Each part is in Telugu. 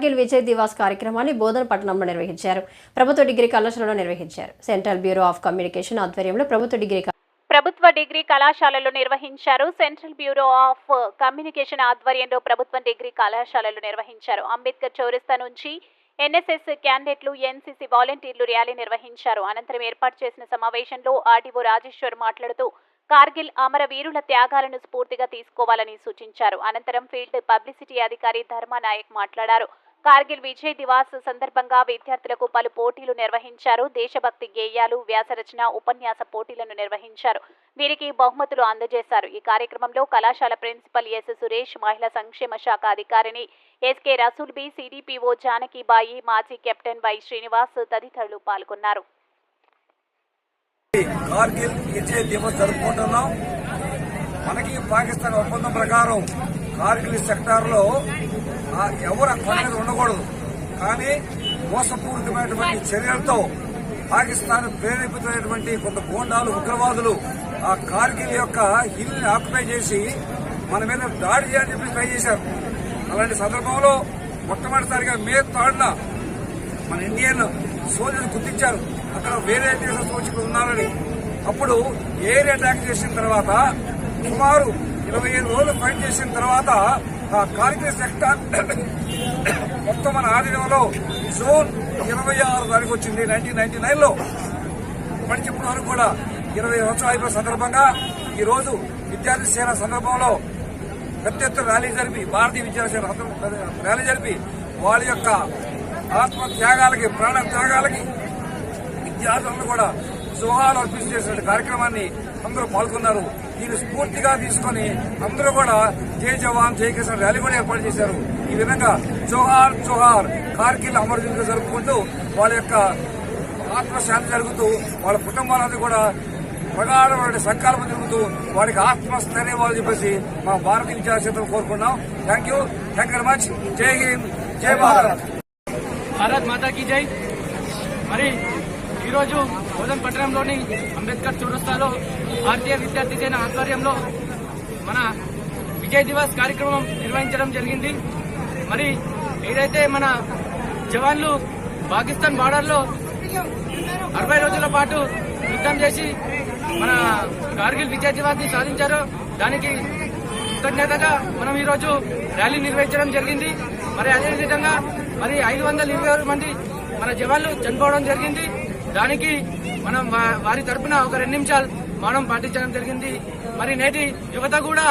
కార్గిల్ విజయ్ దివాస్ కార్యక్రమాన్ని బోధన పట్టణంలో నిర్వహించారు. ప్రభుత్వ డిగ్రీ కళాశాలలో నిర్వహించారు. సెంట్రల్ బ్యూరో ఆఫ్ కమ్యూనికేషన్ ఆధ్వర్యంలో ప్రభుత్వ డిగ్రీ ప్రభుత్వ డిగ్రీ కళాశాలలో నిర్వహించారు. సెంట్రల్ బ్యూరో ఆఫ్ కమ్యూనికేషన్ ఆధ్వర్యంలో ప్రభుత్వ డిగ్రీ కళాశాలలో నిర్వహించారు. అంబేద్కర్ చౌరస్తా నుంచి ఎన్ఎస్ఎస్ క్యాండిడేట్లు ఎన్సీసీ వాలంటీర్లు ర్యాలీ నిర్వహించారు. అనంతరం ఏర్పాటు చేసిన సమావేశంలో ఆర్డీఓ రాజేశ్వర్ మాట్లాడుతూ కార్గిల్ అమరవీరుల త్యాగాలను స్ఫూర్తిగా తీసుకోవాలని సూచించారు. అనంతరం ఫీల్డ్ పబ్లిసిటీ అధికారి ధర్మానాయక్ మాట్లాడారు. కార్గిల్ విజయ్ దివాస్ సందర్భంగా విద్యార్థులకు పలు పోటీలు నిర్వహించారు. దేశభక్తి గేయాలు వ్యాసరచన ఉపన్యాస పోటీలను నిర్వహించారు. వీరికి బహుమతులు అందజేశారు. ఈ కార్యక్రమంలో కళాశాల ప్రిన్సిపల్ ఎస్ సురేష్ మహిళా సంక్షేమ శాఖ అధికారిని S K Rasool Bi CDPO Janakibai మాజీ కెప్టెన్ వై శ్రీనివాస్ తదితరులు పాల్గొన్నారు. కార్గిల్ దివస్ జరుపుకుంటున్నాం. మనకి పాకిస్తాన్ ఒప్పందం ప్రకారం కార్గిల్ సెక్టార్లో ఎవరు కొండ మీద ఉండకూడదు. కానీ మోసపూరితమైనటువంటి చర్యలతో పాకిస్తాన్ ప్రేరేపితమైనటువంటి కొంత గోండాలు ఉగ్రవాదులు ఆ కార్గిల్ యొక్క హిల్ ఆక్యుపై చేసి మన మీద దాడి చేయాలని చెప్పి ట్రై చేశారు. అలాంటి సందర్భంలో మొట్టమొదటిసారిగా మే తాడున మన ఇండియన్ సోల్జర్ గుర్తించారు. అక్కడ వేరే దేశ సోల్జర్లు ఉన్నారని. అప్పుడు ఎయిర్ అటాక్ చేసిన తర్వాత సుమారు ఇరవై ఐదు రోజులు ఫైట్ చేసిన తర్వాత ఆ కార్గిల్ సెక్టార్ మొత్తం మన ఆధీనంలో జూన్ ఇరవై ఆరు తారీఖు వచ్చింది. నైన్టీన్ నైన్టీ నైన్లో ఇప్పటికి వరకు కూడా ఇరవై సంవత్సరాలు అయిపోయిన సందర్భంగా ఈ రోజు విద్యార్థి సేన సందర్భంలో పెద్ద ఎత్తున ర్యాలీ జరిపి భారతీయ విద్యార్థి సేన ర్యాలీ జరిపి వాళ్ళ యొక్క ఆత్మ త్యాగాలకి ప్రాణ త్యాగాలకి విద్యార్థులను కూడా జోహాలు అర్పించేసిన కార్యక్రమాన్ని అందరూ పాల్గొన్నారు. దీన్ని స్ఫూర్తిగా తీసుకొని అందరూ కూడా జై జవాన్ జై కిసాన్ ర్యాలీ కూడా ఏర్పాటు చేశారు. ఈ విధంగా జోహార్ జోహార్ కార్గిల్ అమరజీవిగా జరుపుకుంటూ వాళ్ళ యొక్క ఆత్మశాంతి జరుగుతూ వాళ్ళ కుటుంబాలందరూ కూడా ప్రగాఢమైన సంకల్పం జరుగుతూ వారికి ఆత్మస్థైర్యం చెప్పేసి మా భారతీయ విద్యాశాఖ కోరుకున్నాం thank you thank very much జై హింద్ జై భారత్ భారత్ మాతా కీ జై మరి ఈరోజు బోధన్ పట్టణంలోని అంబేద్కర్ చౌరస్తాలో భారతీయ విద్యార్థి సేన ఆధ్వర్యంలో మన విజయ్ దివాస్ కార్యక్రమం నిర్వహించడం జరిగింది. మరి ఏదైతే మన జవాన్లు పాకిస్తాన్ బార్డర్లో అరవై రోజుల పాటు యుద్ధం చేసి మన కార్గిల్ విజయ్ దివాస్ని సాధించారో దానికి కృతజ్ఞతగా మనం ఈరోజు ర్యాలీ నిర్వహించడం జరిగింది. మరి అదే విధంగా మరి ఐదు వందల ఇరవై ఆరు మంది మన జవాన్లు చనిపోవడం జరిగింది. దానికి మనం వారి తరపున ఒక రెండు నిమిషాలు మనం పాటించడం జరిగింది. మరి నేటి యువత కూడా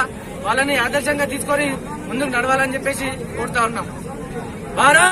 వాళ్ళని ఆదర్శంగా తీసుకొని ముందుకు నడవాలని చెప్పేసి కోరుతా ఉన్నాం. భారత్!